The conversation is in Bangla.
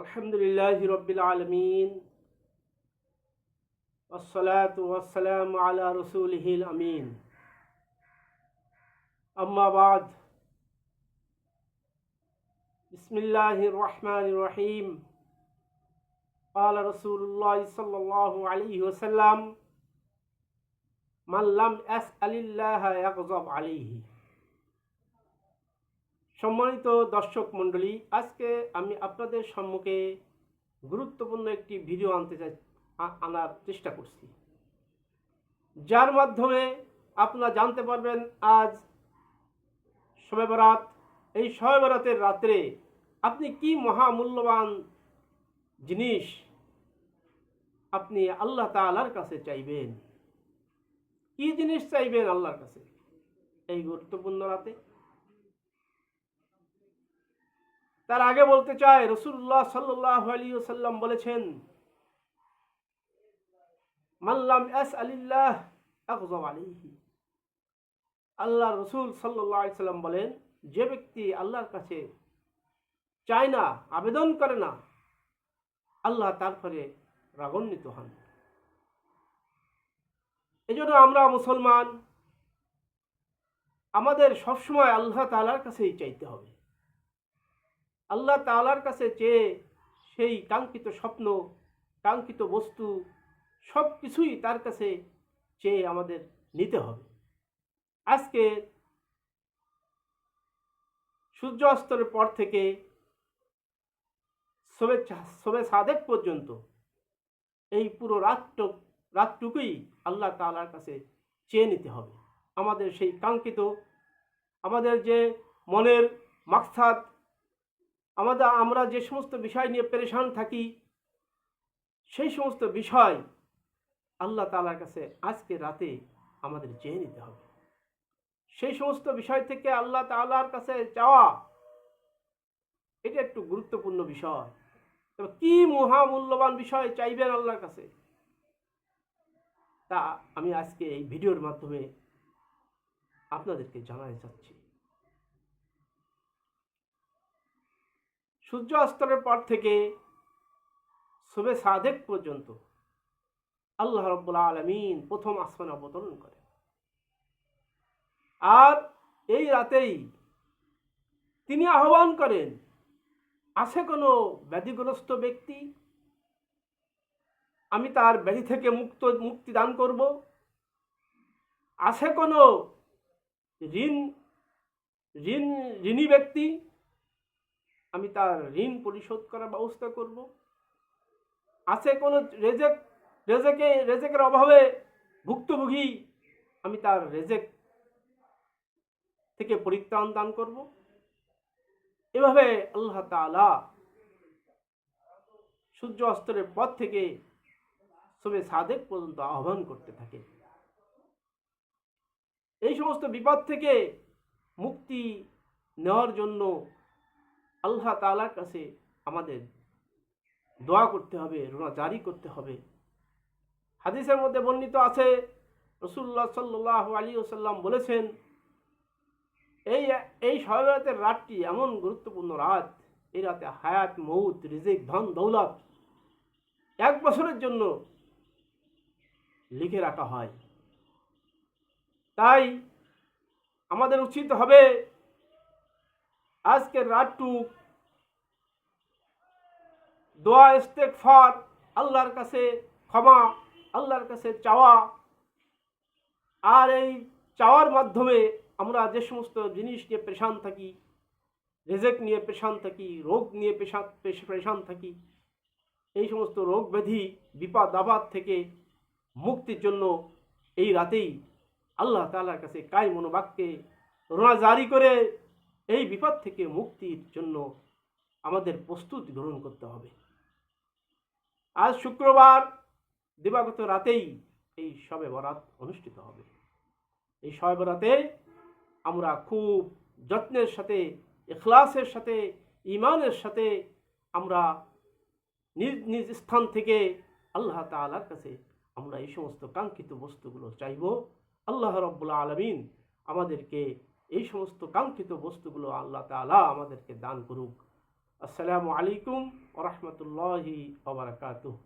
الحمد لله رب العالمين. والصلاة والسلام على رسوله الأمين. أما بعد. بسم الله الرحمن الرحيم. قال رسول الله صلى الله عليه وسلم من لم يسأل الله يغضب عليه. সম্মানিত দর্শক মণ্ডলী, আজকে আমি আপনাদের সম্মুখে গুরুত্বপূর্ণ একটি ভিডিও আনতে চাই আনার চেষ্টা করছি। যার মাধ্যমে আপনারা জানতে পারবেন, আজ শবে বরাত। এই শবে বরাতের রাত্রে আপনি কি মহামূল্যবান জিনিস আপনি আল্লাহ তাআলার কাছে চাইবেন? কি জিনিস চাইবেন আল্লাহর কাছে? এই গুরুত্বপূর্ণ রাতে তার আগে বলতে চাই রসুল্লাহ সাল্লাহ আলী সাল্লাম বলেছেন মাল্লাম এস আলিল্লাহ আলিহি আল্লাহ রসুল সাল্লাহ সাল্লাম বলেন, যে ব্যক্তি আল্লাহর কাছে চায় না, আবেদন করে না, আল্লাহ তারপরে রাগান্বিত হন। এজন্য আমরা মুসলমান, আমাদের সবসময় আল্লাহ তালার কাছেই চাইতে হবে। আল্লাহ তাআলার কাছে চেয়ে সেই কাঙ্ক্ষিত স্বপ্ন, কাঙ্ক্ষিত বস্তু সব কিছুই তার কাছে চেয়ে আমাদের নিতে হবে। আজকে সূর্য অস্তরের পর থেকে সবে সবে সাদেক পর্যন্ত এই পুরো রাতটুক, রাতটুকুই আল্লাহ তাআলার কাছে চেয়ে নিতে হবে। আমাদের সেই কাঙ্ক্ষিত, আমাদের যে মনের মাকসাদ আমাদের, আমরা যে সমস্ত বিষয় নিয়ে পেরেশান থাকি, সেই সমস্ত বিষয় আল্লাহ তালার কাছে আজকে রাতে আমাদের চেয়ে নিতে হবে। সেই সমস্ত বিষয় থেকে আল্লাহ তালার কাছে চাওয়া, এটা একটু গুরুত্বপূর্ণ বিষয়। তবে কি মহামূল্যবান বিষয় চাইবেন আল্লাহর কাছে? তা আমি আজকে এই ভিডিওর মাধ্যমে আপনাদেরকে জানাতে চাচ্ছি। সূর্য অস্তরের পর থেকে শুভে সাদেক পর্যন্ত আল্লাহ রব্বুল আলমিন প্রথম আসমানে অবতরণ করে আর এই রাতেই তিনি আহ্বান করেন আছে কোনো ব্যাধিগ্রস্ত ব্যক্তি? আমি তার ব্যাধি থেকে মুক্ত, মুক্তি দান করব। আছে কোনো ঋণ ঋণ, ঋণী ব্যক্তি? আমি তার ঋণ পরিশোধ করার ব্যবস্থা করব। আছে কোনো রেজেক, রেজেকে, রেজেকের অভাবে ভুক্তভোগী আমি তার রেজেক থেকে পরিত্রাণ দান করব। এভাবে আল্লাহ তাআলা সূর্য অস্তরের পর থেকে সবে সাদেক পর্যন্ত আহ্বান করতে থাকে। এই সমস্ত বিপদ থেকে মুক্তি নেওয়ার জন্য আল্লাহ তালার কাছে আমাদের দোয়া করতে হবে রোনা জারি করতে হবে। হাদিসের মধ্যে বর্ণিত আছে রসুল্লাহ সাল্লাহ আলী ওসাল্লাম বলেছেন, এই এই সহায়তের রাতটি এমন গুরুত্বপূর্ণ রাত এই রাতে হায়াত মৌত রিজিক, ধন, দৌলত এক বছরের জন্য লিখে রাখা হয়। তাই আমাদের উচিত হবে আজকের রাতটুক দোয়া ইস্তেকফার আল্লাহর কাছে ক্ষমা, আল্লাহর কাছে চাওয়া। আর এই চাওয়ার মাধ্যমে আমরা যে সমস্ত জিনিস নিয়ে পেশান থাকি, রেজেক নিয়ে পেশান থাকি, রোগ নিয়ে পেশা পেশান থাকি, এই সমস্ত রোগ ব্যাধি, বিপদ, আবাদ থেকে মুক্তির জন্য এই রাতেই আল্লাহ তালার কাছে কাই মনোবাক্যে রোনা জারি করে এই বিপদ থেকে মুক্তির জন্য আমাদের প্রস্তুতি গ্রহণ করতে হবে। আজ শুক্রবার দিবাগত রাতেই এই শবে বরাত অনুষ্ঠিত হবে। এই শবে বরাতে আমরা খুব যত্নের সাথে এখলাসের সাথে ইমানের সাথে আমরা নিজ নিজ স্থান থেকে আল্লাহ তাআলার কাছে আমরা এই সমস্ত কাঙ্ক্ষিত বস্তুগুলো চাইব। আল্লাহ রব্বুল আলমিন আমাদেরকে এই সমস্ত কাঙ্ক্ষিত বস্তুগুলো আল্লাহ তালা আমাদেরকে দান করুক। আসসালামু আলাইকুম ওরহমতুল্লাহি ওবরাকাতুহ